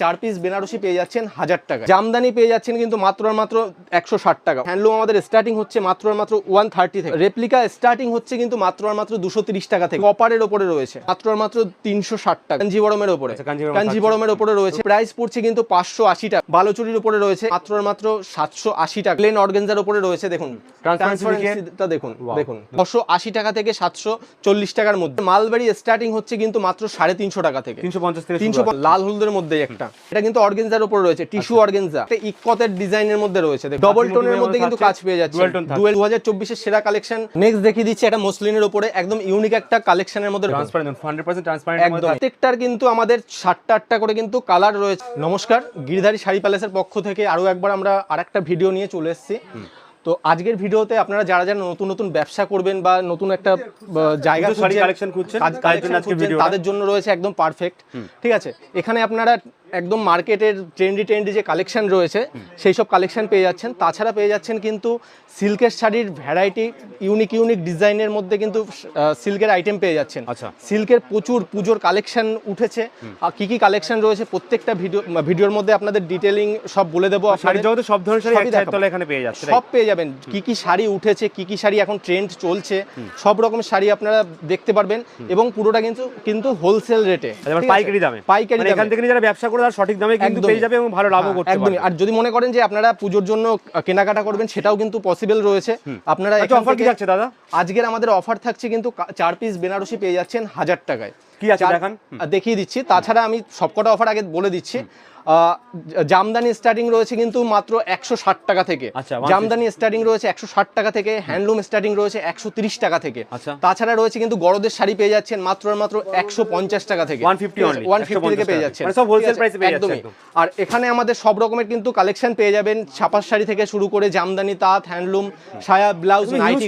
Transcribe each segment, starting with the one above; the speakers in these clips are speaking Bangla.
চার পিস বেনারসি পেয়ে যাচ্ছেন হাজার টাকা জামদানি পেয়ে যাচ্ছেন কিন্তু মাত্র আর মাত্র একশো ষাট টাকা। হ্যান্ডলুম আমাদের স্টার্টিং হচ্ছে মাত্র আর মাত্র ওয়ান থার্টি থেকে। রেপ্লিকা স্টার্টিং হচ্ছে কিন্তু মাত্র আর মাত্র দুশো তিরিশ টাকা থেকে। কপারের ওপরে রয়েছে। মাত্র আর মাত্র তিনশো ষাট টাকা। কাঞ্জিবরমের ওপরে। আচ্ছা, কাঞ্জিবরম কাঞ্জিবরমের ওপরে রয়েছে। প্রাইস পড়ছে কিন্তু পাঁচশো আশি টাকা। বালোচুরির উপরে রয়েছে মাত্র আর মাত্র সাতশো আশি টাকা। প্লেন অর্গেনজার উপরে রয়েছে দেখুন। ট্রান্সপারেন্সিটা দেখুন দেখুন। ছশো আশি টাকা থেকে সাতশো চল্লিশ টাকার মধ্যে। মালবাড়ি স্টার্টিং হচ্ছে কিন্তু মাত্র সাড়ে তিনশো টাকা থেকে। তিনশো পঞ্চাশ থেকে তিনশো লাল হলুদের মধ্যে একটা। এটা কিন্তু অর্গেনজার উপর রয়েছে টিস্যু অর্গেনজা। একটা ইকতের ডিজাইনের মধ্যে রয়েছে ডবল টোনের মধ্যে কিন্তু কাজ পেয়ে যাচ্ছে। দু হাজার চব্বিশের সেরা কালেকশন নেক্সট দেখিয়ে দিচ্ছি একটা মসলিনের উপরে একদম ইউনিক একটা কালেকশনের মধ্যে একদম। প্রত্যেকটার কিন্তু আমাদের সাতটা আটটা করে কিন্তু কালার রয়েছে। নমস্কার গিরিধারী শাড়ি প্যালেসের পক্ষ থেকে আরও একবার আমরা আরেকটা ভিডিও নিয়ে চলে এসেছি। তো আজকের ভিডিওতে আপনারা যারা যারা নতুন নতুন ব্যবসা করবেন বা নতুন একটা জায়গা নতুন খুঁজছেন। তাদের জন্য রয়েছে একদম পারফেক্ট ঠিক আছে? এখানে আপনারা একদম মার্কেটের ট্রেন্ডি ট্রেন্ডি যে কালেকশন রয়েছে সেই সব কালেকশন পেয়ে যাচ্ছেন। তাছাড়া পেয়ে যাচ্ছেন কিন্তু সিল্কের শাড়ির ভ্যারাইটি ইউনিক ইউনিক ডিজাইনের মধ্যে কিন্তু সিল্কের আইটেম পেয়ে যাচ্ছেন। আচ্ছা। সিল্কের প্রচুর পুজোর কালেকশন উঠেছে। আর কি কি কালেকশন রয়েছে প্রত্যেকটা ভিডিও ভিডিওর মধ্যে আপনাদের ডিটেলিং সব বলে দেবো জগতে সব ধরনের শাড়ি এক তলায় এখানে পেয়ে যাচ্ছে সব পেয়ে যাবেন। কি কি শাড়ি উঠেছে কি কি শাড়ি এখন ট্রেন্ড চলছে সব রকমের শাড়ি আপনারা দেখতে পারবেন এবং পুরোটা কিন্তু কিন্তু হোলসেল রেটে আচ্ছা, পাইকারি দামে। পাইকারি মানে এখান থেকে যারা ব্যবসা করে তার সঠিক দামে কিন্তু পেয়ে যাবে এবং ভালো লাভও হ্যাঁ, করতে পারবে। আর যদি মনে করেন যে আপনারা পুজোর জন্য কেনাকাটা করবেন সেটাও কিন্তু পসিবল রয়েছে। আপনারা একটা অফার কি থেকে- থাকছে দাদা? আজকের আমাদের অফার থাকছে কিন্তু কা- চার পিস বেনারসি পেয়ে যাচ্ছেন হাজার টাকায়। কি আছে দেখান। দেখিয়ে দিচ্ছি। তাছাড়া আমি সবকটা অফার আগে বলে দিচ্ছি। জামদানি স্টার্টিং রয়েছে কিন্তু মাত্র একশো ষাট টাকা থেকে। আচ্ছা, 160 জামদানি স্টার্টিং রয়েছে একশো ষাট টাকা থেকে হ্যান্ডলুম স্টার্টিং রয়েছে একশো তিরিশ টাকা থেকে। আচ্ছা। তাছাড়া রয়েছে কিন্তু গরদের শাড়ি পেয়ে যাচ্ছেন মাত্র মাত্র একশো পঞ্চাশ টাকা থেকে। ওয়ান ফিফটি থেকে পেয়ে যাচ্ছেন। মানে একদমই। আর এখানে আমাদের সব রকমের কিন্তু কালেকশন পেয়ে যাবেন। ছাপার শাড়ি থেকে শুরু করে জামদানি তাঁত হ্যান্ডলুম সায়া ব্লাউজ নাইটি।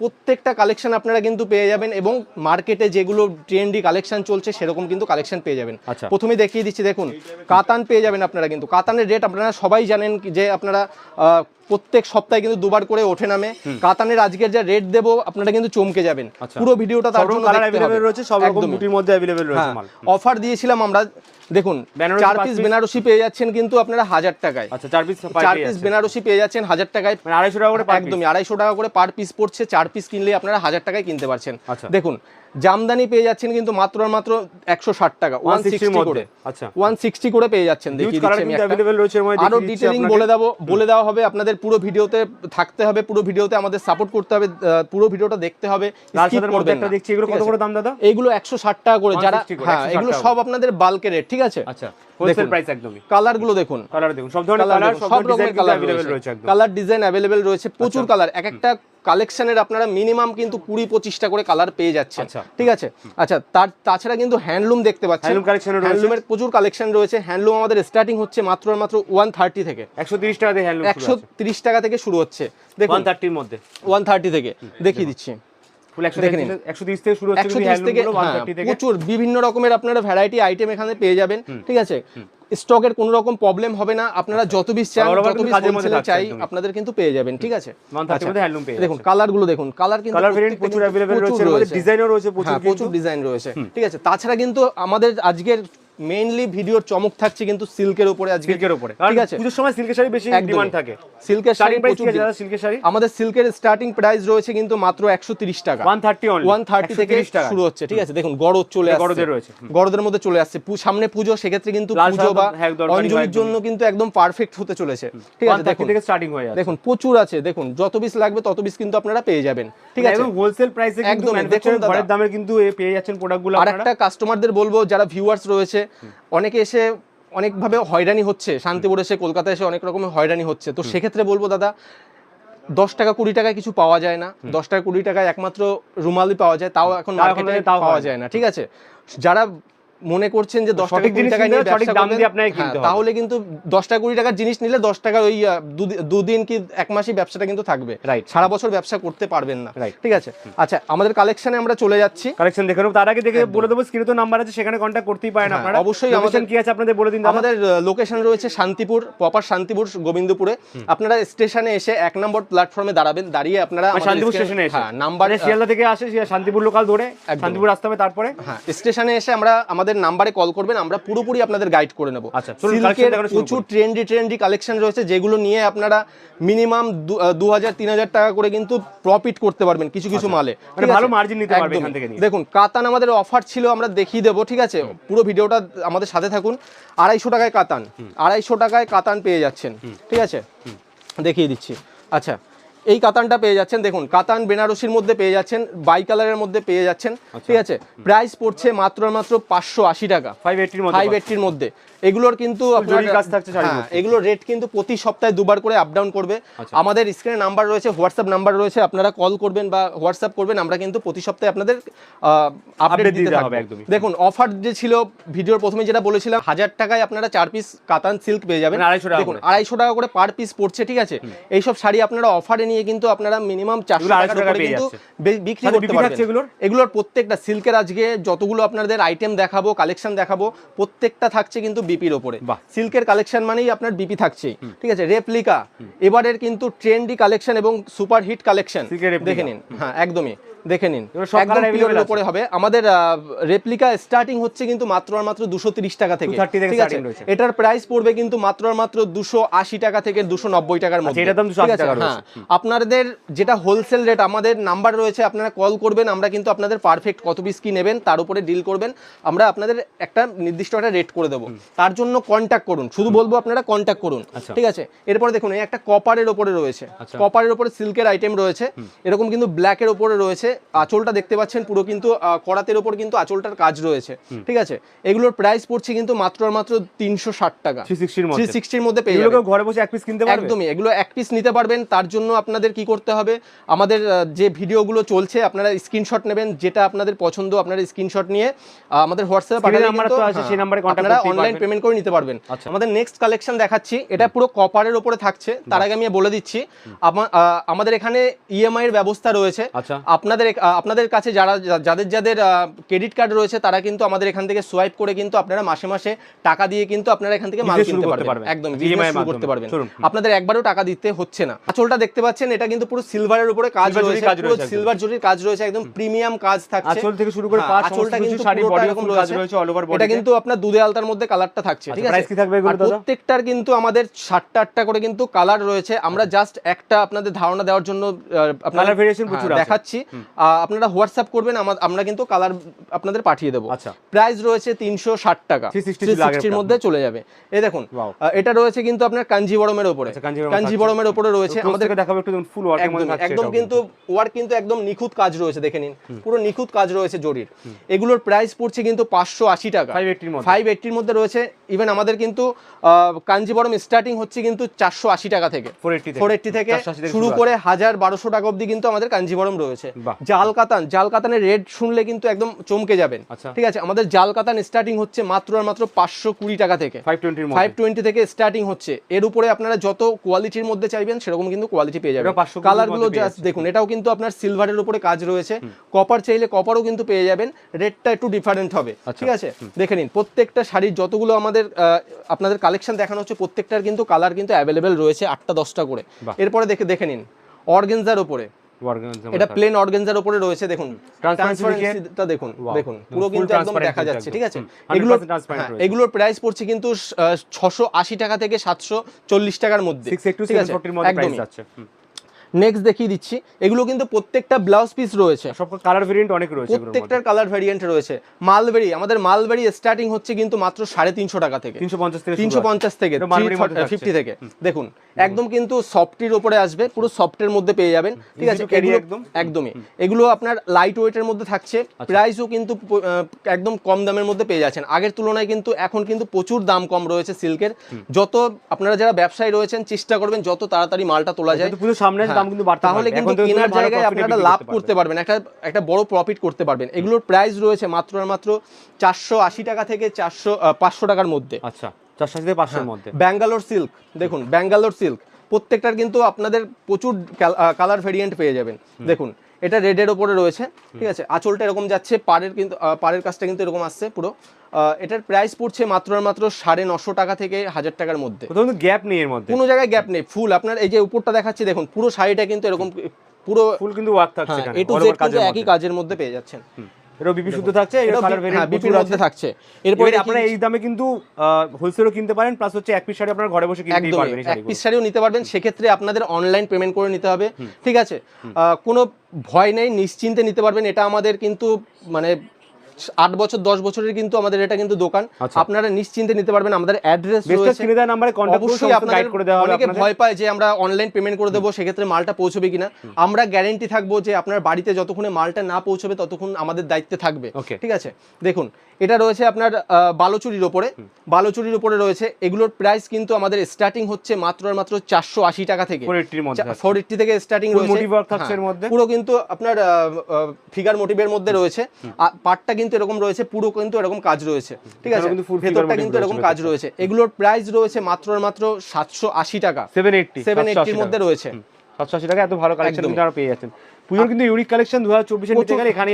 প্রত্যেকটা কালেকশন আপনারা কিন্তু পেয়ে যাবেন এবং মার্কেটে যেগুলো ট্রেন্ডি কালেকশন চলছে সেরকম কিন্তু কালেকশন পেয়ে যাবেন। প্রথমে প্রথমে দেখিয়ে দিচ্ছি দেখুন কাতান পেয়ে যাবেন আপনারা কিন্তু। কাতানের রেট আপনারা সবাই জানেন যে আপনারা প্রত্যেক সপ্তাহে কিন্তু দুবার করে ওঠে নামে। কাতানের আজকের যা রেট দেবো আপনারা কিন্তু চমকে যাবেন। আচ্ছা। পুরো ভিডিওটা তার জন্য রয়েছে সব রকম। বুটির মধ্যে অ্যাভেলেবেল রয়েছে হ্যাঁ। মাল। অফার দিয়েছিলাম আমরা দেখুন চার পিস বেনারসি পেয়ে যাচ্ছেন কিন্তু আপনারা হাজার টাকায়। আচ্ছা চার পিস চার পিস বেনারসি পেয়ে যাচ্ছেন হাজার টাকায়। মানে আড়াইশো টাকা করে একদমই আড়াইশো টাকা করে পার পিস পড়ছে চার পিস কিনলে আপনারা হাজার টাকায় কিনতে পারছেন। আচ্ছা। দেখুন জামদানি পেয়ে যাচ্ছেন কিন্তু মাত্র আর মাত্র একশো ষাট টাকা ওয়ান সিক্সটি করে। আচ্ছা। ওয়ান সিক্সটি করে পেয়ে যাচ্ছেন আরও ডিটেলিং বলে দেবো বলে দেওয়া হবে আপনাদের পুরো ভিডিওতে থাকতে হবে পুরো ভিডিওতে আমাদের সাপোর্ট করতে হবে পুরো ভিডিওটা দেখতে হবে দেখছি এগুলো কত করে দাম দাদা? এগুলো একশো ষাট টাকা করে যারা হ্যাঁ এগুলো সব আপনাদের বাল্কের রেট ঠিক আছে? আচ্ছা। হোলসেল প্রাইস একদমই। কালারগুলো দেখুন। কালার দেখুন সব ধরনের কালার সব রকমের কালার অ্যাভেলেবেল রয়েছে। একদম। কালার ডিজাইন অ্যাভেলেবেল রয়েছে প্রচুর কালার এক একটা কালেকশনের আপনারা মিনিমাম কিন্তু কুড়ি পঁচিশটা করে কালার পেয়ে যাচ্ছেন। আচ্ছা। ঠিক আছে? আচ্ছা তার তাছাড়া কিন্তু হ্যান্ডলুম দেখতে পাচ্ছেন। হ্যান্ডলুমের প্রচুর কালেকশন রয়েছে। হ্যান্ডলুম আমাদের স্টার্টিং হচ্ছে মাত্র আর মাত্র ওয়ান থার্টি থেকে। একশো তিরিশ টাকা দিয়ে হ্যান্ডলুম একশো তিরিশ টাকা থেকে শুরু হচ্ছে। দেখুন ওয়ান থার্টির মধ্যে। ওয়ান থার্টি থেকে। দেখিয়ে দিচ্ছি। হ্যাঁ, প্রচুর বিভিন্ন রকমের আপনারা ভ্যারাইটি আইটেম এখানে পেয়ে যাবেন ঠিক আছে? স্টকের কোনো রকম প্রবলেম হবে না। আপনারা যত বেশি চান যত চাই আপনাদের কিন্তু পেয়ে যাবেন ঠিক আছে? 130 আচ্ছা, দেখুন কালারগুলো দেখুন কালার কিন্তু কালার ভেরিয়েন্ট প্রচুর কিন্তু রয়েছে। প্রচুর। ডিজাইনও রয়েছে। হ্যাঁ প্রচুর ডিজাইন রয়েছে ঠিক আছে? তাছাড়া কিন্তু আমাদের আজকের মেইনলি ভিডিওর চমক থাকছে কিন্তু সিল্কের উপরে আজকে। সিল্কের উপরে। ঠিক আছে? পুজোর সময় সিল্কের শাড়ি বেশি ডিমান্ড থাকে। সিল্কের শাড়ি প্রাইস প্রচুর কি আছে সিল্কের শাড়ি। আমাদের সিল্কের স্টার্টিং প্রাইস রয়েছে কিন্তু মাত্র একশো তিরিশ টাকা। One thirty only one thirty থেকে শুরু হচ্ছে ঠিক আছে? দেখুন গরদ চলে আসছে। গরদের রয়েছে। গরদের মধ্যে চলে আসছে। পু- সামনে পুজো সেক্ষেত্রে কিন্তু পুজো বা অঞ্জলির জন্য কিন্তু একদম পারফেক্ট হতে চলেছে। ঠিক আছে দেখুন। থেকে স্টার্টিং হয়ে যাচ্ছে। দেখুন প্রচুর আছে। দেখুন যত পিস লাগবে তত পিস কিন্তু আপনারা পেয়ে যাবেন। ঠিক আছে? একদম হোলসেল প্রাইসে কিন্তু ম্যানুফ্যাকচারিং দেখুন। ঘরের দামে কিন্তু এ পেয়ে যাচ্ছেন প্রোডাক্টগুলো আর আপনারা। একটা কাস্টমারদের বলব যারা ভিউয়ার্স রয়েছে অনেকে এসে অনেকভাবে হয়রানি হচ্ছে। শান্তিপুর এসে কলকাতা এসে অনেক রকমের হয়রানি হচ্ছে। তো সেক্ষেত্রে বলব দাদা দশ টাকা কুড়ি টাকায় কিছু পাওয়া যায় না। দশ টাকা কুড়ি টাকায় একমাত্র রুমালি পাওয়া যায়। তাও এখন মার্কেটে পাওয়া যায় না। ঠিক আছে? যারা মনে করছেন যে দশ টাকা কুড়ি টাকা নিয়ে ব্যবসা দাম করবেন, হ্যাঁ, কিনতে তাহলে কিন্তু দশ টাকা কুড়ি টাকার জিনিস নিলে দশ টাকার ওই দুদিন কি এক মাসই ব্যবসাটা কিন্তু থাকবে। Right. সারা বছর ব্যবসা করতে পারবেন না। Right. ঠিক আছে? আচ্ছা আমাদের কালেকশনে আমরা চলে যাচ্ছি। কালেকশন দেখে তার আগে দেখে বলে দেবো স্ক্রিনে তো নাম্বার আছে সেখানে কন্ট্যাক্ট করতেই পারেন হ্যাঁ, আপনারা। অবশ্যই আমাদের- কি আছে আপনাদের বলে দিন আমাদের লোকেশন রয়েছে শান্তিপুর প্রপার শান্তিপুর গোবিন্দপুরে। আপনারা স্টেশনে এসে এক নম্বর প্ল্যাটফর্মে দাঁড়াবেন। দাঁড়িয়ে আপনারা মানে শান্তিপুর স্টেশনে এসে। হ্যাঁ নাম্বার মানে শিয়ালদা থেকে আসে শান্তিপুর লোকাল ধরে শান্তিপুর রাস্তা হবে তারপরে? হ্যাঁ স্টেশনে এসে আমরা আমাদের আমাদের নাম্বারে কল করবেন আমরা পুরোপুরি আপনাদের গাইড করে নেব। আচ্ছা, সিল্কের প্রচুর ট্রেন্ডি ট্রেন্ডি কালেকশন রয়েছে যেগুলো নিয়ে আপনারা মিনিমাম দু হাজার তিন হাজার টাকা করে কিন্তু প্রফিট করতে পারবেন কিছু কিছু মালে। মানে ভালো margin নিতে পারবে এখান থেকে দেখুন কাতান আমাদের অফার ছিল আমরা দেখিয়ে দেবো ঠিক আছে? পুরো ভিডিওটা আমাদের সাথে থাকুন। আড়াইশো টাকায় কাতান। আড়াইশো টাকায় কাতান পেয়ে যাচ্ছেন। ঠিক আছে? দেখিয়ে দিচ্ছি। আচ্ছা এই কাতানটা পেয়ে যাচ্ছেন দেখুন কাতান বেনারসির মধ্যে পেয়ে যাচ্ছেন বাই কালারের মধ্যে পেয়ে যাচ্ছেন ঠিক আছে? প্রাইস পড়ছে মাত্র মাত্র পাঁচশো আশি টাকা। ফাইভ এইটির মধ্যে। এগুলোর কিন্তু হ্যাঁ। এগুলোর রেট কিন্তু প্রতি সপ্তাহে দুবার করে আপ ডাউন করবে আচ্ছা। আমাদের স্ক্রিনে নাম্বার রয়েছে হোয়াটসঅ্যাপ নাম্বার রয়েছে আপনারা কল করবেন বা হোয়াটসঅ্যাপ করবেন আমরা কিন্তু প্রতি সপ্তাহে আপনাদের আপডেট দিতে থাকব। দেখুন অফার যে ছিল ভিডিওর প্রথমে যেটা বলেছিলাম হাজার টাকায় আপনারা চার পিস কাতান সিল্ক পেয়ে যাবেন মানে 250 টাকা দেখুন করে। আড়াইশো টাকা করে পার পিস পড়ছে ঠিক আছে এইসব শাড়ি আপনারা অফারে নিয়ে কিন্তু আপনারা মিনিমাম চারশো এগুলো 250 টাকার টাকা পেয়ে কিন্তু বিক্রি করতে পারবেন? এগুলোর প্রত্যেকটা সিল্কের আজকে যতগুলো আপনাদের আইটেম দেখাবো কালেকশন দেখাবো প্রত্যেকটা থাকছে কিন্তু বিপির ওপরে। সিল্কের কালেকশন মানেই আপনার বিপি থাকছে। ঠিক আছে? রেপ্লিকা এবারের কিন্তু ট্রেন্ডি কালেকশন এবং সুপার হিট কালেকশন দেখে নিন। হ্যাঁ একদমই। দেখে নিন। সব? উপরে হবে। আমাদের রেপ্লিকা স্টার্টিং হচ্ছে কিন্তু মাত্র আর মাত্র দুশো তিরিশ টাকা থেকে। ঠিক আছে? এটার প্রাইস পড়বে কিন্তু মাত্র আর মাত্র দুশো আশি টাকা থেকে দুশো নব্বই টাকার মধ্যে। দাম 280? টাকা রয়েছে। হ্যাঁ আপনাদের যেটা হোলসেল রেট আমাদের নাম্বার রয়েছে আপনারা কল করবেন আমরা কিন্তু আপনাদের পারফেক্ট কত পিস কি নেবেন তার উপরে ডিল করবেন। আমরা আপনাদের একটা নির্দিষ্ট একটা রেট করে দেবো। তার জন্য কন্ট্যাক্ট করুন। শুধু বলব আপনারা কন্ট্যাক্ট করুন। আচ্ছা। ঠিক আছে? এরপরে দেখুন এই একটা কপারের ওপরে রয়েছে। আচ্ছা। কপারের ওপরে সিল্কের আইটেম রয়েছে। এরকম কিন্তু ব্ল্যাকের ওপরে রয়েছে। আঁচলটা দেখতে পাচ্ছেন পুরো কিন্তু করাতের ওপর কিন্তু আঁচলটার কাজ রয়েছে। ঠিক আছে? এগুলোর প্রাইস পড়ছে কিন্তু মাত্র মাত্র তিনশো ষাট টাকা। 360 এর মধ্যে। থ্রি সিক্সটির মধ্যে পেয়ে যাবেন। ঘরে বসে এক পিস কিনতে পারবে? একদমই এগুলো এক পিস নিতে পারবেন তার জন্য আপনাদের কি করতে হবে? আমাদের যে ভিডিওগুলো চলছে আপনারা স্ক্রিনশট নেবেন যেটা আপনাদের পছন্দ আপনারা স্ক্রিনশট নিয়ে আমাদের হোয়াটসঅ্যাপে Screen পাঠালে তো আছে, সেই হ্যাঁ, number আপনারা অনলাইন পেমেন্ট করে নিতে পারবেন। আচ্ছা। আমাদের নেক্সট কালেকশন দেখাচ্ছি এটা পুরো কপারের উপরে থাকছে তার আগে আমি বলে দিচ্ছি আমাদের এখানে ইএমআই এর ব্যবস্থা রয়েছে। আচ্ছা। আপনাদের আহ, আপনাদের কাছে যারা যাদের যাদের ক্রেডিট কার্ড রয়েছে তারা কিন্তু আমাদের এখান থেকে সোয়াইপ করে কিন্তু আপনারা মাসে মাসে টাকা দিয়ে কিন্তু আপনারা এখান থেকে মাল কিনতে পারবেন। একদম করতে পারবেন। আপনাদের একবারও টাকা দিতে হচ্ছে না। আঁচলটা দেখতে পাচ্ছেন এটা কিন্তু পুরো সিলভারের উপরে কাজ রয়েছে পুরো সিলভার জরির কাজ রয়েছে একদম প্রিমিয়াম কাজ থাকছে। আঁচল থেকে শুরু করে হ্যাঁ, পাড় আঁচলটা কিন্তু শাড়ি body এরকম কাজ রয়েছে। রয়েছে all over এটা কিন্তু আপনার দুধে আলতার মধ্যে কালারটা থাকছে ঠিক আচ্ছা, আছে? price কি থাকবে এগুলোর আর দাদা? প্রত্যেকটার কিন্তু আমাদের সাতটা আটটা করে কিন্তু কালার রয়েছে। আমরা জাস্ট একটা আপনাদের ধারণা দেওয়ার জন্য আপনারা Colour প্রচুর হ্যাঁ। দেখাচ্ছি। আপনারা হোয়াটসঅ্যাপ করবেন আমরা কিন্তু কালার আপনাদের পাঠিয়ে দেবো। আচ্ছা। প্রাইস রয়েছে তিনশো ষাট টাকা। 360 ছিল আগের 360 র মধ্যে চলে যাবে। এই দেখুন এটা রয়েছে কিন্তু আপনার কাঞ্জিবরমের ওপরে আচ্ছা, কাঞ্জিবরম কাঞ্জিবরমের ওপরে রয়েছে। আমাদের দেখাবো একটু ফুল একদম কিন্তু ওয়ার্ক কিন্তু একদম নিখুঁত কাজ রয়েছে দেখে নিন। পুরো নিখুঁত কাজ রয়েছে জরির। এগুলোর প্রাইস পড়ছে কিন্তু পাঁচশো আশি টাকা। 580 র মধ্যে। ফাইভ এইটির মধ্যে রয়েছে। ইভেন আমাদের কিন্তু কাঞ্জিবরম স্টার্টিং হচ্ছে কিন্তু চারশো আশি টাকা থেকে। ফোর এইটটি থেকে। শুরু করে হাজার বারোশো টাকা অবধি কিন্তু আমাদের কাঞ্জিবরম রয়েছে। জাল কাতান জাল কাতানের রেট শুনলে কিন্তু একদম চমকে যাবেন। আচ্ছা। ঠিক আছে আমাদের জাল কাতান স্টার্টিং হচ্ছে মাত্র আর মাত্র পাঁচশো কুড়ি টাকা থেকে। 520 ফাইভ টোয়েন্টি থেকে স্টার্টিং হচ্ছে। এর উপরে আপনারা যত কোয়ালিটির মধ্যে চাইবেন সেরকম কিন্তু কোয়ালিটি পেয়ে যাবেন। এটাও 500 কুড়ির কালারগুলো জাস্ট দেখুন এটাও কিন্তু আপনার সিলভারের উপরে কাজ রয়েছে। কপার চাইলে কপারও কিন্তু পেয়ে যাবেন। রেটটা একটু ডিফারেন্ট হবে। আচ্ছা। ঠিক আছে? দেখে নিন প্রত্যেকটা শাড়ির যতগুলো আমাদের আপনাদের কালেকশন দেখানো হচ্ছে প্রত্যেকটার কিন্তু কালার কিন্তু অ্যাভেলেবেল রয়েছে আটটা দশটা করে। এরপরে দেখে দেখে নিন অর্গেনজার উপরে। এটা প্লেন অর্গানজার উপরে রয়েছে দেখুন। ট্রান্সপারেন্সিটা দেখুন। দেখুন পুরো কিন্তু একদম দেখা যাচ্ছে ঠিক আছে? এগুলো হ্যাঁ। এগুলোর প্রাইস পড়ছে কিন্তু ছশো আশি টাকা থেকে সাতশো চল্লিশ টাকার মধ্যে 680 ঠিক আছে? 740 নেক্সট দেখিয়ে দিচ্ছি। এগুলো কিন্তু প্রত্যেকটা ব্লাউজ পিস রয়েছে। সব কালার ভেরিয়েন্ট অনেক রয়েছে। প্রত্যেকটার কালার ভ্যারিয়েন্ট রয়েছে। মালবেরি আমাদের মালবেরি স্টার্টিং হচ্ছে কিন্তু মাত্র সাড়ে তিনশো টাকা থেকে। 350 থেকে তিনশো পঞ্চাশ থেকে মালবেরির মধ্যে থাকছে। ফিফটি থেকে। দেখুন একদম কিন্তু সফটির ওপরে আসবে পুরো সফটের মধ্যে পেয়ে যাবেন। ঠিক আছে একদম। একদমই। এগুলো আপনার লাইট ওয়েটের মধ্যে থাকছে। প্রাইসও কিন্তু একদম কম দামের মধ্যে পেয়ে যাচ্ছেন। আগের তুলনায় কিন্তু এখন কিন্তু প্রচুর দাম কম রয়েছে সিল্কের যত আপনারা যারা ব্যবসায়ী রয়েছেন চেষ্টা করবেন যত তাড়াতাড়ি মালটা তোলা যায়। পুজোর সামনে দাম কিন্তু বাড়তে তাহলে কিন্তু কেনার জায়গায় আপনারা লাভ করতে পারবেন। একটা একটা বড় প্রফিট করতে পারবেন। এগুলোর প্রাইস রয়েছে মাত্র আর মাত্র চারশো আশি টাকা থেকে চারশো পাঁচশো টাকার মধ্যে। আচ্ছা 480 থেকে 500 এর মধ্যে। ব্যাঙ্গালোর সিল্ক দেখুন ব্যাঙ্গালোর সিল্ক প্রত্যেকটার কিন্তু আপনাদের প্রচুর কালার ভেরিয়েন্ট পেয়ে যাবেন। দেখুন এটা রেডের ওপরে রয়েছে ঠিক আছে? আঁচলটা এরকম যাচ্ছে পাড়ের কিন্তু পাড়ের কাজটা কিন্তু এরকম আসছে পুরো। আহ, এটার প্রাইস পড়ছে মাত্র মাত্র সাড়ে নশো টাকা থেকে হাজার টাকার মধ্যে। গ্যাপ নেই এর মধ্যে। কোনো জায়গায় গ্যাপ নেই ফুল আপনার এই যে উপরটা দেখাচ্ছে দেখুন পুরো শাড়িটা কিন্তু এরকম পুরো ফুল কিন্তু ওয়ার্ক থাকছে হ্যাঁ এ টু জেড কিন্তু একই কাজের মধ্যে পেয়ে যাচ্ছেন। এটা বিপি শুদ্ধ থাকছে এটা কালার হ্যাঁ, ভেরিয়েন্ট বিপির মধ্যে থাকছে। এরপরে আপনারা এই দামে কিন্তু হোলসেলও কিনতে পারেন প্লাস হচ্ছে এক পিস শাড়ি আপনারা ঘরে বসে কিনতে পারবেন এক পিস শাড়িও নিতে পারবেন সেক্ষেত্রে আপনাদের অনলাইন পেমেন্ট করে নিতে হবে ঠিক আছে? আহ, কোনো ভয় নেই নিশ্চিন্তে নিতে পারবেন এটা আমাদের কিন্তু মানে আট বছর দশ বছরের কিন্তু আমাদের এটা কিন্তু দোকান। আচ্ছা। আপনারা নিশ্চিন্তে নিতে পারবেন আমাদের অ্যাড্রেস অবশ্যই অনেকে ভয় পায় যে আমরা অনলাইন পেমেন্ট করে দেবো সেক্ষেত্রে মালটা পৌঁছবে কিনা। আমরা গ্যারেন্টি থাকব যে আপনার বাড়িতে যতক্ষণে মালটা না পৌঁছবে ততক্ষণ আমাদের দায়িত্বে থাকবে। ঠিক আছে? দেখুন এটা রয়েছে আপনার বালুচুরির ওপরে। বালুচুরির ওপরে রয়েছে। এগুলোর প্রাইস কিন্তু আমাদের স্টার্টিং হচ্ছে মাত্র মাত্র চারশো আশি টাকা থেকে। ফোর এইটটি থেকে স্টার্টিং রয়েছে। হ্যাঁ? পুরো কিন্তু আপনার ফিগার মোটিভের মধ্যে রয়েছে। পার্টটা কিন্তু এরকম রয়েছে পুরো কিন্তু এরকম কাজ রয়েছে। ঠিক আছে? কিন্তু ভেতরটা কিন্তু এরকম কাজ রয়েছে। এগুলোর প্রাইস রয়েছে মাত্র মাত্র সাতশো আশি টাকা। 780 সেভেন এইটটির মধ্যে রয়েছে। সাতশো আশি টাকা এত ভালো কালেকশন পেয়ে যাচ্ছেন। পুজোর কিন্তু ইউনিক কালেকশন দু হাজার চব্বিশে নিতে গেলে এখানে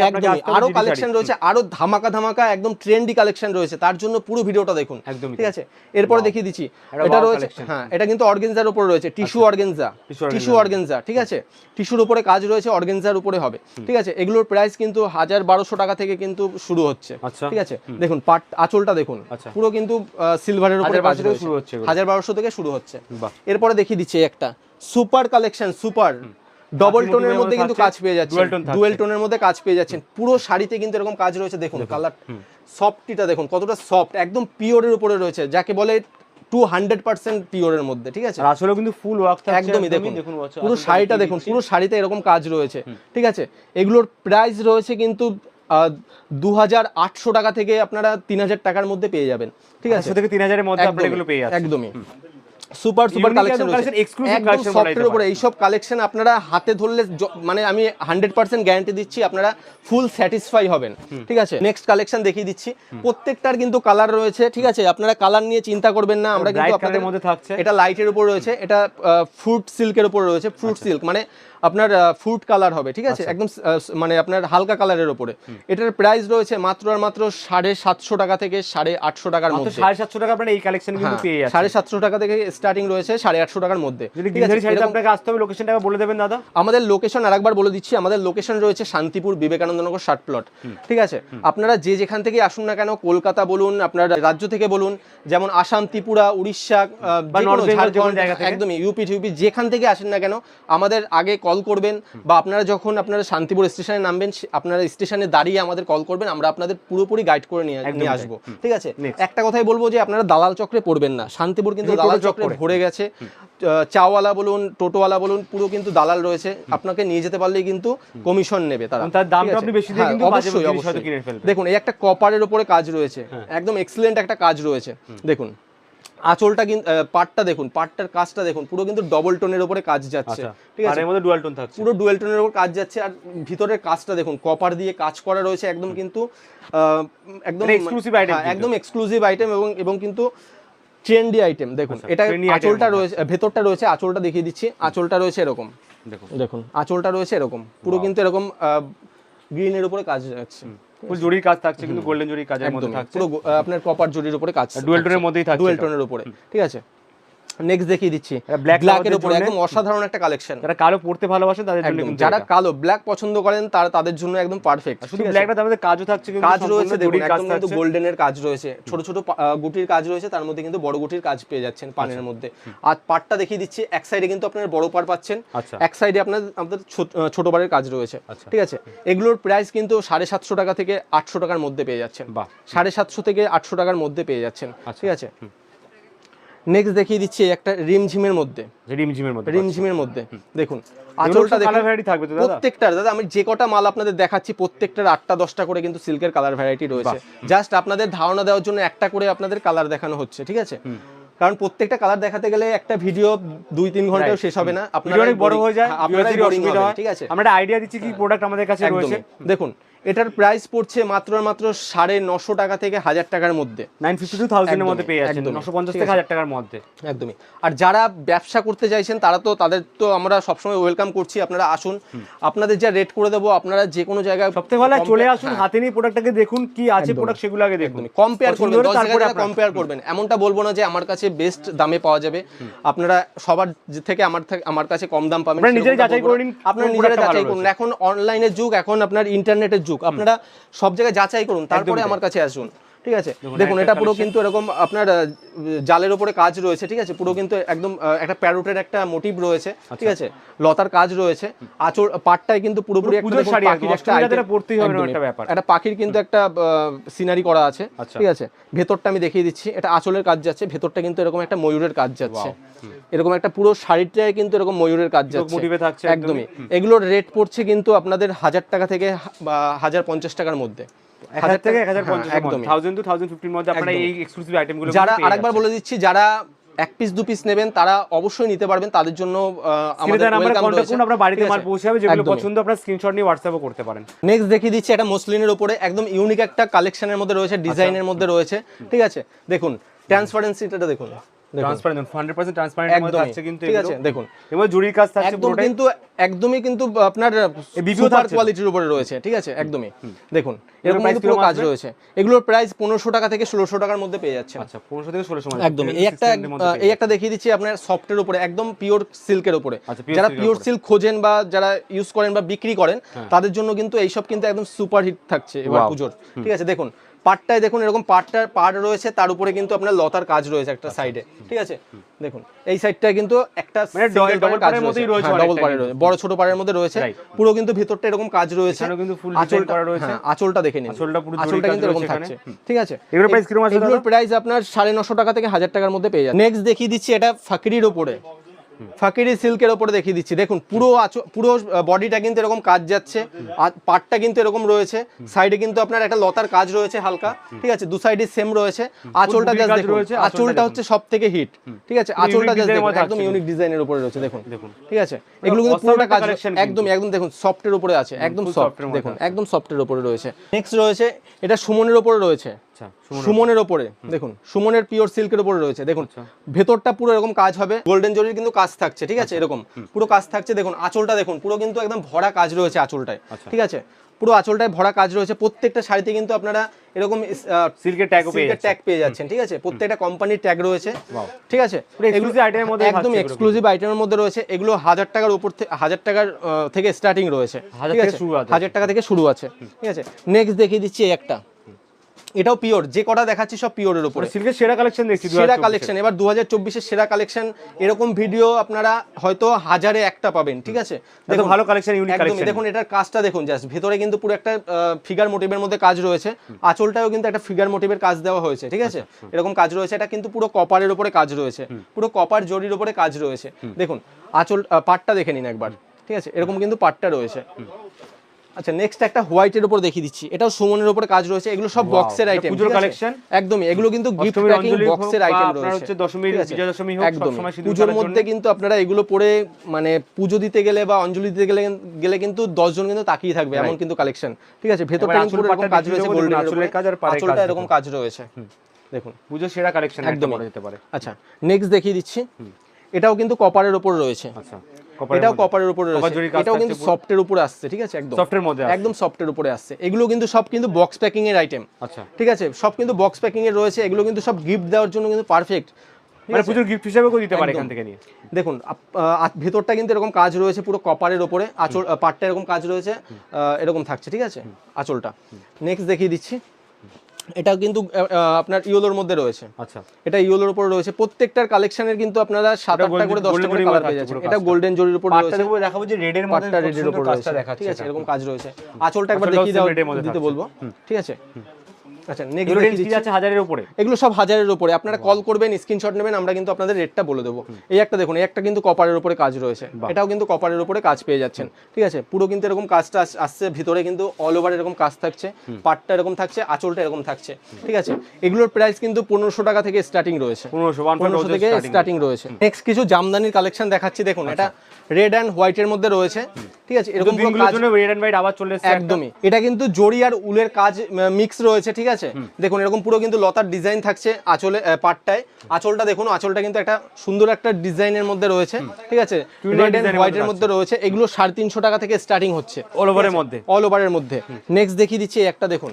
আরও কালেকশন রয়েছে আরও ধামাকা ধামাকা একদম ট্রেন্ডি কালেকশন রয়েছে। তার জন্য পুরো ভিডিওটা দেখুন। একদমই ঠিক আছে? এরপরে দেখিয়ে দিচ্ছি। এটা রয়েছে হ্যাঁ এটা কিন্তু অর্গেনজার উপরে রয়েছে। টিস্যু অর্গেনজা টিস্যু অর্গেনজা ঠিক আছে? টিস্যুর উপরে কাজ রয়েছে অর্গেনজার উপরে হবে। ঠিক আছে? এগুলোর প্রাইস কিন্তু হাজার বারোশো টাকা থেকে কিন্তু শুরু হচ্ছে। আচ্ছা। ঠিক আছে? দেখুন পাট আঁচলটা দেখুন। আচ্ছা। পুরো কিন্তু সিলভারের উপরে কাজ রয়েছে। হাজার বারোশো থেকে শুরু হচ্ছে। এরপরে দেখিয়ে দিচ্ছি একটা। সুপার কালেকশন সুপার ডবল টোনের মধ্যে কিন্তু কাজ পেয়ে যাচ্ছে dual tone থাকছে। ডুয়েল টোনের মধ্যে কাজ পেয়ে যাচ্ছেন। পুরো শাড়িতে কিন্তু এরকম কাজ রয়েছে দেখুন কালার সফটটিটা দেখুন কতটা সফট একদম পিওরের উপরে রয়েছে যাকে বলে টু হান্ড্রেড পার্সেন্ট পিওরের মধ্যে ঠিক আছে? আসলে কিন্তু ফুল ওয়ার্ক একদমই দেখুন দেখুন পুরো শাড়িটা দেখুন পুরো শাড়িতে এরকম কাজ রয়েছে ঠিক আছে? এগুলোর প্রাইস রয়েছে কিন্তু দু হাজার আটশো টাকা থেকে আপনারা তিন হাজার টাকার মধ্যে পেয়ে যাবেন ঠিক আছে? থেকে তিন হাজারের মধ্যে আপনারা এগুলো পেয়ে যাচ্ছেন। একদমই। সুপার সুপার কালেকশন রয়েছে। যেতে সফটের উপরে পারে। এইসব কালেকশন আপনারা হাতে ধরলে মানে আমি হান্ড্রেড পার্সেন্ট গ্যারান্টি দিচ্ছি আপনারা ফুল স্যাটিসফাই হবেন। ঠিক আছে? নেক্সট কালেকশন দেখিয়ে দিচ্ছি। প্রত্যেকটার কিন্তু কালার রয়েছে ঠিক আছে? আপনারা কালার নিয়ে চিন্তা করবেন না আমরা কিন্তু আপনাদের মধ্যে থাকছে। এটা লাইটের উপর রয়েছে এটা ফ্রুট সিল্কের উপর রয়েছে ফ্রুট আচ্ছা। সিল্ক মানে আপনার ফ্রুট কালার হবে ঠিক আছে? একদম মানে আপনার হালকা কালারের উপরে এটার প্রাইস রয়েছে মাত্র আর মাত্র সাড়ে সাতশো টাকা থেকে সাড়ে আটশো টাকার মধ্যে। সাড়ে সাতশো টাকা আপনারা এই কালেকশন কিন্তু হ্যাঁ, পেয়ে যাচ্ছেন। সাড়ে সাতশো টাকা থেকে স্টার্টিং রয়েছে সাড়ে আটশো টাকার মধ্যে। আপনাকে আসতে হবে লোকেশনটা বলে দেবেন দাদা। আমাদের লোকেশন আরেকবার বলে দিচ্ছি আমাদের লোকেশন রয়েছে শান্তিপুর বিবেকানন্দনগর ষাট প্লট ঠিক আছে? আপনারা যে যেখান থেকে আসুন না কেন কলকাতা বলুন আপনার রাজ্য থেকে বলুন যেমন আসাম ত্রিপুরা উড়িষ্যা। একদমই ইউপি টিউপি যেখান থেকে আসেন না কেন আমাদের আগে কল করবেন বা আপনারা যখন আপনারা শান্তিপুর স্টেশনে নামবেন আপনারা স্টেশনে দাঁড়িয়ে আমাদের কল করবেন আমরা আপনাদের পুরোপুরি গাইড করে নিয়ে নিয়ে আসব। ঠিক আছে? একটা কথাই বলব যে আপনারা দালাল চক্রে পড়বেন না। শান্তিপুর কিন্তু দালাল চক্রে ভরে গেছে। চাওয়ালা বলুন টোটোওয়ালা বলুন পুরো কিন্তু দালাল রয়েছে। আপনাকে নিয়ে যেতে পারলেই কিন্তু কমিশন নেবে তারা। তার দামটা ঠিক আপনি বেশি দিয়ে হ্যাঁ, কিন্তু অবশ্যই অবশ্যই। দেখুন এই একটা কপারের উপরে কাজ রয়েছে। হ্যাঁ। একদম এক্সিলেন্ট একটা কাজ রয়েছে। দেখুন আঁচলটা কিন্তু পাটটা দেখুন পাটটার কাজটা দেখুন পুরো কিন্তু ডবল টোনের উপরে কাজ যাচ্ছে আচ্ছা ঠিক আছে? এর মধ্যে ডুয়াল টোন থাকছে। পুরো ডুয়েল টোনের উপর কাজ যাচ্ছে আর ভিতরের কাজটা দেখুন কপার দিয়ে কাজ করা রয়েছে একদম কিন্তু আহ, একদম এক্সক্লুসিভ আইটেম হ্যাঁ, একদম এক্সক্লুসিভ আইটেম এবং এবং কিন্তু ট্রেন্ডি আইটেম দেখুন আচ্ছা, এটা আঁচলটা রয়েছে ভেতরটা রয়েছে আঁচলটা দেখিয়ে দিচ্ছি আঁচলটা রয়েছে এরকম। দেখুন। দেখুন আঁচলটা রয়েছে এরকম পুরো কিন্তু এরকম গ্রিনের উপরে কাজ যাচ্ছে। ফুল জরির কাজ থাকছে কিন্তু গোল্ডেন জরির কাজের মধ্যে থাকছে। পুরো আপনার কপার জরির উপরে কাজ ডুয়েল টোনের মধ্যেই থাকছে ডুয়েল। টোনের উপরে। ঠিক আছে? নেক্সট দেখিয়ে দিচ্ছি। ব্ল্যাকের loverদের উপরে একদম অসাধারণ একটা কালেকশন যারা কালো পড়তে ভালোবাসেন তাদের জন্য যারা কালো ব্ল্যাক পছন্দ করেন তারা তাদের জন্য একদম পারফেক্ট শুধু ব্ল্যাকটা মধ্যে কাজও থাকছে কাজ রয়েছে দেখুন একদম কিন্তু থাকছে। গোল্ডেনের কাজ রয়েছে। ছোট ছোট গুটির কাজ রয়েছে তার মধ্যে কিন্তু বড় গুটির কাজ পেয়ে যাচ্ছেন পানের মধ্যে। আর পাটটা দেখিয়ে দিচ্ছি এক সাইডে কিন্তু আপনার বড় পার পাচ্ছেন আচ্ছা। এক সাইডে আপনার আমাদের ছোট- বারের কাজ রয়েছে। আচ্ছা। ঠিক আছে? এগুলোর প্রাইস কিন্তু সাড়ে সাতশো টাকা থেকে আটশো টাকার মধ্যে পেয়ে যাচ্ছেন। সাড়ে সাতশো থেকে আটশো টাকার মধ্যে পেয়ে যাচ্ছেন। আচ্ছা। ঠিক আছে? নেক্সট দেখিয়ে দিচ্ছি একটা রিমঝিমের মধ্যে। রিমঝিমের মধ্যে রিমঝিমের মধ্যে। দেখুন আঁচলটা কালার ভ্যারাইটি থাকবে তো দাদা? প্রত্যেকটার দাদা আমি যে কটা মাল আপনাদের দেখাচ্ছি প্রত্যেকটার আটটা দশটা করে কিন্তু সিল্কের কালার ভ্যারাইটি রয়েছে। জাস্ট আপনাদের ধারণা দেওয়ার জন্য একটা করে আপনাদের কালার দেখানো হচ্ছে ঠিক আছে? কারণ প্রত্যেকটা কালার দেখাতে গেলে একটা ভিডিও দুই তিন ঘন্টাও শেষ হবে না। ভিডিও অনেক বড় হয়ে যায় হ্যাঁ, আপনাদের অসুবিধা হয়। ঠিক আছে? আমরা একটা আইডিয়া দিচ্ছি কি প্রোডাক্ট আমাদের কাছে রয়েছে। দেখুন এটার প্রাইস পড়ছে মাত্র মাত্র সাড়ে নশো টাকা থেকে হাজার টাকার মধ্যে। নাইন ফিফটি টু থাউজেন্ডের মধ্যে একদমই, পেয়ে যাচ্ছেন একদমই। নশো পঞ্চাশ থেকে হাজার টাকার মধ্যে। একদমই। আর যারা ব্যবসা করতে চাইছেন তারা তো তাদের তো আমরা সবসময় ওয়েলকাম করছি আপনারা আসুন। আপনাদের যা রেট করে দেবো আপনারা যে কোনো জায়গায় সবথেকে ভালো চলে আসুন হ্যাঁ, হাতে নিয়ে প্রোডাক্টটাকে দেখুন কি আছে প্রোডাক্ট সেগুলো আগে দেখুন। কম্পেয়ার করবেন হলে দশ জায়গায় কম্পেয়ার করবেন এমনটা বলব না যে আমার কাছে বেস্ট দামে পাওয়া যাবে। আপনারা সবার থেকে আমার আমার কাছে কম দাম পাবেন আপনারা যাচাই করে নিন, আপনারা নিজেরা যাচাই করুন। এখন অনলাইনের যুগ এখন আপনার ইন্টারনেটের যুগ যুগ আপনারা সব জায়গায় যাচাই করুন তারপরে আমার কাছে আসুন। ঠিক আছে? দেখুন, এটা পুরো কিন্তু এরকম আপনার জালের উপরে কাজ রয়েছে ঠিক আছে? পুরো কিন্তু একদম একটা প্যারোটের একটা মোটিভ রয়েছে ঠিক আছে? লতার কাজ রয়েছে আচর পাটটাই কিন্তু পুরোপুরি একটা পাখির কিন্তু একটা সিনারি করা আছে আচ্ছা। ঠিক আছে? ভেতরটা আমি দেখিয়ে দিচ্ছি এটা আঁচলের কাজ যাচ্ছে ভেতরটা কিন্তু এরকম একটা ময়ূরের কাজ যাচ্ছে। এরকম একটা পুরো শাড়িটায় কিন্তু এরকম ময়ূরের কাজ যাচ্ছে। একদমই। এগুলোর রেট পড়ছে কিন্তু আপনাদের হাজার টাকা থেকে হাজার পঞ্চাশ টাকার মধ্যে। থেকে হ্যাঁ, পঞ্চাশ একদমই। থাউজেন্ড টু থাউজেন্ড ফিফটির মধ্যে আপনারা এই এক্সক্লুসিভ আইটেমগুলো যারা আরেকবার বলে দিচ্ছি যারা এক পিস দু পিস নেবেন তারা অবশ্যই নিতে পারবেন। তাদের জন্য আমাদের রয়েছে। বাড়িতে মাল যেগুলো পছন্দ আপনারা স্ক্রিনশট নিয়ে হোয়াটসঅ্যাপও করতে পারেন। নেক্সট দেখিয়ে দিচ্ছি একটা মসলিনের উপরে একদম ইউনিক একটা কালেকশনের মধ্যে রয়েছে ডিজাইনের মধ্যে রয়েছে। ঠিক আছে? দেখুন ট্রান্সপারেন্সিটা দেখুন। ট্রান্সপারেন্ট 100% ট্রান্সপারেন্ট মধ্যে থাকছে কিন্তু ঠিক আছে দেখুন। এবং জুরির কাজ থাকছে একদম কিন্তু একদমই কিন্তু আপনার BBO সুপার থাকছে। তো? কোয়ালিটির উপরে রয়েছে ঠিক আছে? একদমই। দেখুন এরকম পুরো কাজ রয়েছে। এগুলোর প্রাইস পনেরোশো টাকা থেকে টাকার মধ্যে পেয়ে আচ্ছা 1500 থেকে 1600 মধ্যে একদমই। এই একটা এই একটা দেখিয়ে দিচ্ছি আপনার সফটের উপরে একদম পিওর সিল্কের উপরে। আচ্ছা, যারা পিওর সিল্ক খোঁজেন বা যারা ইউজ করেন বা বিক্রি করেন তাদের জন্য কিন্তু এইসব কিন্তু একদম সুপার হিট থাকছে এবার পুজোর। ঠিক আছে দেখুন পাটটায় দেখুন এরকম পাটটার পাট রয়েছে তার উপরে কিন্তু আপনার লতার কাজ রয়েছে একটা সাইডে ঠিক আছে? দেখুন এই সাইডটায় কিন্তু একটা মানে double- double মধ্যেই রয়েছে। ডবল বড় ছোট পাড়ের মধ্যে রয়েছে পুরো কিন্তু ভিতরটা এরকম কাজ রয়েছে। কিন্তু design করা রয়েছে। হ্যাঁ, আঁচলটা দেখে নিন। আঁচলটা পুরো আঁচলটা কিন্তু এরকম থাকছে ঠিক আছে? এগুলোর price কীরকম আছে এগুলোর প্রাইস আপনার সাড়ে নশো টাকা থেকে হাজার টাকার মধ্যে পেয়ে যাবে নেক্সট দেখিয়ে দিচ্ছি এটা ফাকিরির ওপরে। ফাকিরি সিল্কের ওপরে দেখিয়ে দিচ্ছি। দেখুন পুরো পুরো বডিটা কিন্তু এরকম কাজ যাচ্ছে আর পাটটা কিন্তু এরকম রয়েছে। সাইডে কিন্তু আপনার একটা লতার কাজ রয়েছে হালকা ঠিক আছে? দু সাইডে সেম রয়েছে। আঁচলটা জাস্ট দেখুন আঁচলটা হচ্ছে সব থেকে হিট ঠিক আছে? আঁচলটা জাস্ট দেখুন একদম ইউনিক ডিজাইনের উপরে রয়েছে দেখুন। দেখুন। ঠিক আছে? এগুলো কিন্তু পুরোটা কাজ একদম একদম দেখুন সফটের উপরে আছে একদম সফট দেখুন একদম সফটের উপরে রয়েছে। নেক্সট রয়েছে এটা সুমনের উপরে রয়েছে। আচ্ছা সুমনের ওপরে দেখুন সুমনের পিওর সিল্কের উপরে রয়েছে দেখুন আচ্ছা। ভেতরটা পুরো এরকম কাজ হবে গোল্ডেন জরির কিন্তু কাজ থাকছে ঠিক আছে এরকম পুরো কাজ থাকছে দেখুন আঁচলটা দেখুন পুরো কিন্তু একদম ভরা কাজ রয়েছে আঁচলটায় আচ্ছা। ঠিক আছে পুরো আঁচলটায় ভরা কাজ রয়েছে প্রত্যেকটা শাড়িতে কিন্তু আপনারা এরকম সিল্কের পেয়ে যাচ্ছে ট্যাগ পেয়ে যাচ্ছেন ঠিক আছে প্রত্যেকটা কোম্পানির ট্যাগ রয়েছে ঠিক আছে পুরো এর মধ্যে একদম এক্সক্লুসিভ আইটেমের মধ্যে রয়েছে এগুলো হাজার টাকার উপর থেকে হাজার টাকার থেকে স্টার্টিং রয়েছে ঠিক আছে হাজার টাকা থেকে শুরু আছে ঠিক আছে নেক্সট দেখিয়ে দিচ্ছি একটা। এটাও পিওর যে কটা দেখাচ্ছি সব পিওরের উপরে। সিল্কের সেরা কালেকশন দেখছি সেরা কালেকশন এবার দু হাজার সেরা কালেকশন এরকম ভিডিও আপনারা হয়তো হাজারে একটা পাবেন ঠিক আছে? দেখুন ভালো কালেকশন একদমই দেখুন এটার কাজটা দেখুন জাস্ট ভেতরে কিন্তু পুরো একটা ফিগার মোটিভের মধ্যে কাজ রয়েছে। আঁচলটাও কিন্তু একটা ফিগার মোটিভের কাজ দেওয়া হয়েছে ঠিক আছে? এরকম কাজ রয়েছে এটা কিন্তু পুরো কপারের উপরে কাজ রয়েছে। পুরো কপার জরির উপরে কাজ রয়েছে। দেখুন আঁচল পাটটা দেখে নিন একবার ঠিক আছে? এরকম কিন্তু পাটটা রয়েছে। আচ্ছা নেক্সট একটা হোয়াইটের উপর দেখিয়ে দিচ্ছি। এটাও সুমনের উপর কাজ রয়েছে এগুলো সব বক্সের আইটেম পুজোর collection? একদমই এগুলো কিন্তু গিফট প্যাকিং বক্সের আইটেম আপনার রয়েছে। হচ্ছে দশমীর বিজয়া দশমী হোক, সবসময় সিঁদুর পুজোর মধ্যে কিন্তু আপনারা এগুলো পরে মানে পুজো দিতে গেলে বা অঞ্জলি দিতে গেলে গেলে কিন্তু দশজন কিন্তু তাকিয়ে থাকবে এমন কিন্তু কালেকশন ঠিক আছে? ভেতরটা কিন্তু এরকম কাজ রয়েছে গোল্ডেন আঁচলের কাজ আর পাড়ের কাজ এরকম কাজ রয়েছে। দেখুন। পুজো সেরা কালেকশন একদম যেতে পারে। আচ্ছা নেক্সট দেখিয়ে দিচ্ছি। এটাও কিন্তু কপারের উপর রয়েছে। আচ্ছা এটাও কপারের উপরে রয়েছে। এটাও কিন্তু। সফটের উপরে আসছে ঠিক আছে? একদম। সফটের মধ্যে। একদম সফটের উপরে আসছে। এগুলো কিন্তু সব কিন্তু বক্স প্যাকিং এর আইটেম আচ্ছা। ঠিক আছে? সব কিন্তু বক্স প্যাকিং এর রয়েছে। এগুলো কিন্তু সব গিফট দেওয়ার জন্য কিন্তু পারফেক্ট মানে পুজোর গিফট হিসেবে কেউ দিতে পারে এখান থেকে নিয়ে। দেখুন ভেতরটা কিন্তু এরকম কাজ রয়েছে পুরো কপারের ওপরে আঁচল পাটটা এরকম কাজ রয়েছে। এরকম থাকছে ঠিক আছে? আঁচলটা। নেক্সট দেখিয়ে দিচ্ছি। এটাও কিন্তু আপনার ইয়োলোর মধ্যে রয়েছে। আচ্ছা। এটা ইয়োলোর উপর রয়েছে। প্রত্যেকটার কালেকশনের কিন্তু আপনারা সাত এটা আটটা করে দশটা করে কালার পেয়ে যাচ্ছেন। এটা গোল্ডেন জরির উপর রয়েছে। দেখব দেখাবো যে রেড এর মধ্যে রেড এর উপর কাজটা রয়েছে। ঠিক আছে এরকম কাজ রয়েছে আঁচলটা একবার দেখিয়ে দাও দিতে বলব। ঠিক আছে? আচ্ছা নেক্সট এগুলো রেঞ্জ দেখিয়ে কি দিচ্ছি। আছে হাজারের উপরে। এগুলো সব হাজারের উপরে। আপনারা কল করবেন স্ক্রিনশট নেবেন আমরা কিন্তু আপনাদের রেটটা বলে দেবো। এই একটা দেখুন এই একটা কিন্তু কপারের উপরে কাজ রয়েছে। এটাও কিন্তু কপারের উপরে কাজ পেয়ে যাচ্ছেন। ঠিক আছে? পুরো কিন্তু এরকম কাজটা আসছে ভিতরে কিন্তু অল ওভার এরকম কাজ থাকছে। পাটটা এরকম থাকছে আঁচলটা এরকম থাকছে। ঠিক আছে? এগুলোর প্রাইস কিন্তু পনেরোশো টাকা থেকে স্টার্টিং রয়েছে। পনেরোশো থেকে স্টার্টিং রয়েছে। নেক্সট কিছু জামদানির কালেকশন দেখাচ্ছি। দেখুন এটা রেড অ্যান্ড হোয়াইটের মধ্যে রয়েছে। ঠিক আছে? এরকম রেড এন্ড হোয়াইট আবার চলে একদমই। এটা কিন্তু জরি আর উলের কাজ মিক্স রয়েছে। ঠিক আছে? দেখুন এরকম পুরো কিন্তু লতার ডিজাইন থাকছে আঁচলে পাটটায়। আঁচলটা দেখুন আঁচলটা কিন্তু একটা সুন্দর একটা ডিজাইনের মধ্যে রয়েছে ঠিক আছে? রেড এন্ড এন্ড এর মধ্যে রয়েছে। এগুলো সাড়ে তিনশো টাকা থেকে স্টার্টিং হচ্ছে। অল ওভারের এর মধ্যে। অল ওভারের মধ্যে। নেক্সট দেখিয়ে দিচ্ছি একটা দেখুন।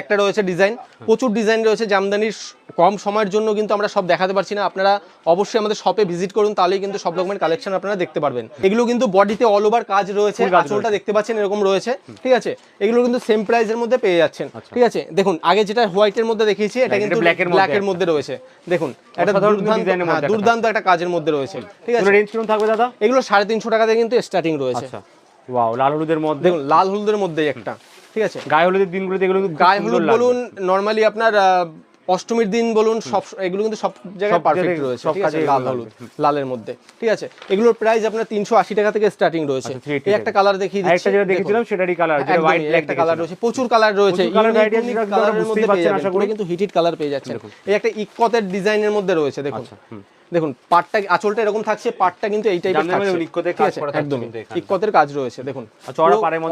একটা রয়েছে ডিজাইন। প্রচুর ডিজাইন রয়েছে জামদানির কম সময়ের জন্য কিন্তু আমরা সব দেখাতে পারছি না। আপনারা অবশ্যই আমাদের শপে ভিজিট করুন তাহলেই কিন্তু সব রকমের কালেকশন আপনারা দেখতে পারবেন। এগুলো কিন্তু বডিতে অল ওভার কাজ রয়েছে আঁচলটা দেখতে পাচ্ছেন এরকম রয়েছে ঠিক আছে? এগুলো কিন্তু সেম প্রাইসের মধ্যে পেয়ে যাচ্ছেন ঠিক আছে? দেখুন আগে যেটা হোয়াইটের মধ্যে দেখিয়েছি এটা কিন্তু black এর মধ্যে ব্ল্যাকের মধ্যে রয়েছে। দেখুন এটা দুর্দান্ত হ্যাঁ, একটা। দুর্দান্ত একটা কাজের মধ্যে রয়েছে ঠিক আছে? রেঞ্জ কীরকম থাকবে দাদা? এগুলো সাড়ে তিনশো টাকা থেকে কিন্তু স্টার্টিং রয়েছে। আচ্ছা। ওয়াও লাল হলুদের মধ্যে। লাল হলুদের মধ্যেই একটা। ঠিক আছে? গায়ে হলুদের দিনগুলোতে এগুলো গায়ে হলুদ বলুন নর্মালি আপনার অষ্টমীর দিন বলুন সব এগুলো কিন্তু সব জায়গায় পারফেক্ট রয়েছে ঠিক আছে? লাল হলুদ লালের মধ্যে ঠিক আছে? এগুলোর প্রাইস আপনার তিনশো আশি টাকা থেকে স্টার্টিং রয়েছে। আচ্ছা, 380 এই একটা কালার দেখিয়ে দিচ্ছি আরেকটা যেটা দেখেছিলাম সেটারই কালার যেটা হোয়াইট একটা কালার রয়েছে প্রচুর কালার রয়েছে আছে, unique আপনারা বুঝতেই পারছেন। আশা করি। কিন্তু হিটেড কালার পেয়ে যাচ্ছেন এই একটা ইকতের ডিজাইনের মধ্যে রয়েছে দেখুন। আচ্ছা। দেখুন পাটটা আঁচলটা এরকম থাকছে পাটটা কিন্তু এই টাইপের থাকছে। মধ্যে ইক্কতের ঠিক কাজ একদমই রয়েছে দেখুন।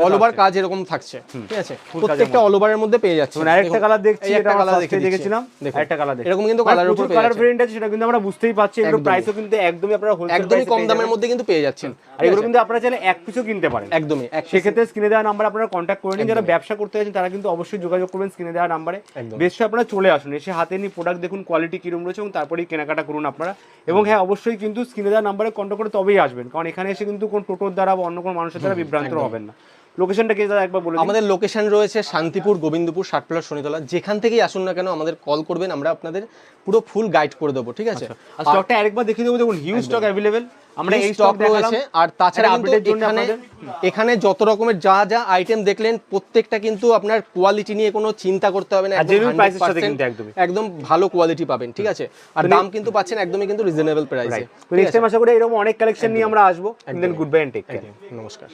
অল ওভার কাজ এরকম থাকছে ঠিক আছে? প্রত্যেকটা কাজের অল ওভারের মধ্যে পেয়ে যাচ্ছে। মানে আরেকটা কালার দেখছি এটা কালার দেখে দেখেছিলাম। দেখুন আরেকটা কালার এরকম কিন্তু মানে কালারের উপর কালার ভেরিয়েন্ট আছে সেটা কিন্তু আমরা বুঝতেই পারছি এগুলো একদমই। প্রাইসও কিন্তু একদমই আপনারা হোলসেল একদমই কম দামের মধ্যে কিন্তু পেয়ে যাচ্ছেন। আর এগুলো কিন্তু আপনারা চাইলে এক পিসও কিনতে পারেন। একদমই এক সেক্ষেত্রে স্ক্রিনে দেওয়া নাম্বার আপনারা কন্ট্যাক্ট করে নিন যারা ব্যবসা করতে চাইছেন তারা কিন্তু অবশ্যই যোগাযোগ করবেন স্ক্রিনে দেওয়া নাম্বারে। বেশ আপনারা চলে আসুন এসে হাতে নিয়ে প্রোডাক্ট দেখুন কোয়ালিটি কিরম রয়েছে এবং তারপরেই কেনাকাটা করুন আপনারা। এবং হ্যাঁ অবশ্যই কিন্তু স্ক্রিনে দেওয়া নাম্বারে কন্ট্যাক্ট করে তবেই আসবেন। কারণ এখানে এসে কিন্তু কোন টোটোর দ্বারা বা অন্য কোনো মানুষের দ্বারা বিভ্রান্ত হবেন না। লোকেশনটা কি দাদা একবার বলে আমাদের লোকেশন রয়েছে শান্তিপুর গোবিন্দপুর ষাটপ্লার শনিতলা। যেখান থেকেই আসুন না কেন আমাদের কল করবেন আমরা আপনাদের পুরো ফুল গাইড করে দেবো ঠিক আছে? আর স্টকটা আরেকবার দেখিয়ে দেবো দেখুন হিউজ স্টক অ্যাভেলেবেল আমরা এই স্টক রয়েছে আর তাছাড়া একটা জন্য এখানে যত রকমের যা যা আইটেম দেখলেন প্রত্যেকটা কিন্তু আপনার কোয়ালিটি নিয়ে কোনো চিন্তা করতে হবে না একদম genuine price এর সাথে 100% কিন্তু একদমই। একদম ভালো কোয়ালিটি পাবেন ঠিক আছে? আর দাম কিন্তু পাচ্ছেন একদমই কিন্তু রিজনেবল প্রাইসে নেক্সট টাইম আশা করি এরকম অনেক কালেকশন নিয়ে আমরা আসব। Then good bye and take care নমস্কার।